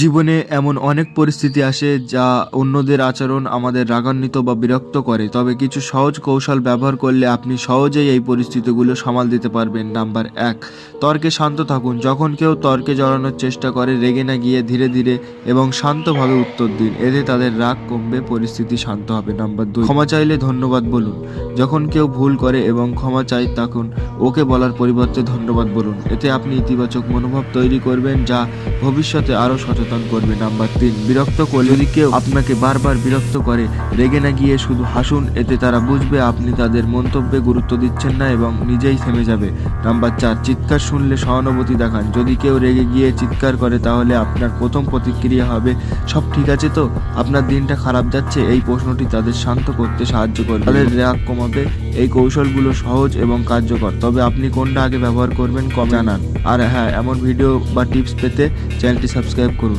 জীবনে এমন অনেক পরিস্থিতি আসে যা অন্যদের আচরণ আমাদের রাগান্বিত বা বিরক্ত করে। তবে কিছু সহজ কৌশল ব্যবহার করলে আপনি সহজেই এই পরিস্থিতিগুলো সামাল দিতে পারবেন। নাম্বার এক, তর্কে শান্ত থাকুন। যখন কেউ তর্কে জড়ানোর চেষ্টা করে, রেগে না গিয়ে ধীরে ধীরে এবং শান্তভাবে উত্তর দিন। এতে তাদের রাগ কমবে, পরিস্থিতি শান্ত হবে। নাম্বার দুই, ক্ষমা চাইলে ধন্যবাদ বলুন। যখন কেউ ভুল করে এবং ক্ষমা চাই তখন ওকে বলার পরিবর্তে ধন্যবাদ বলুন। এতে আপনি ইতিবাচক মনোভাব তৈরি করবেন যা ভবিষ্যতে আরও সচেতন করবে। নাম্বার তিন, বিরক্ত করলে যদি কেউ আপনাকে বারবার বিরক্ত করে, রেগে না গিয়ে শুধু হাসুন, এতে তারা বুঝবে আপনি তাদের মন্তব্যে গুরুত্ব দিচ্ছেন না এবং নিজেই থেমে যাবে। নাম্বার চার, চিৎকার শুনলে সহানুভূতি দেখান। যদি কেউ রেগে গিয়ে চিৎকার করে, তাহলে আপনার প্রথম প্রতিক্রিয়া হবে, সব ঠিক আছে তো? আপনার দিনটা খারাপ যাচ্ছে? এই প্রশ্নটি তাদের শান্ত করতে সাহায্য করবে। তাদের রাগ কমাবে। এই কৌশলগুলো সহজ এবং কার্যকর। তবে আপনি কোনটা আগে ব্যবহার করবেন কম জানান। আর হ্যাঁ এমন ভিডিও বা টিপস পেতে চ্যানেলটি সাবস্ক্রাইব করুন।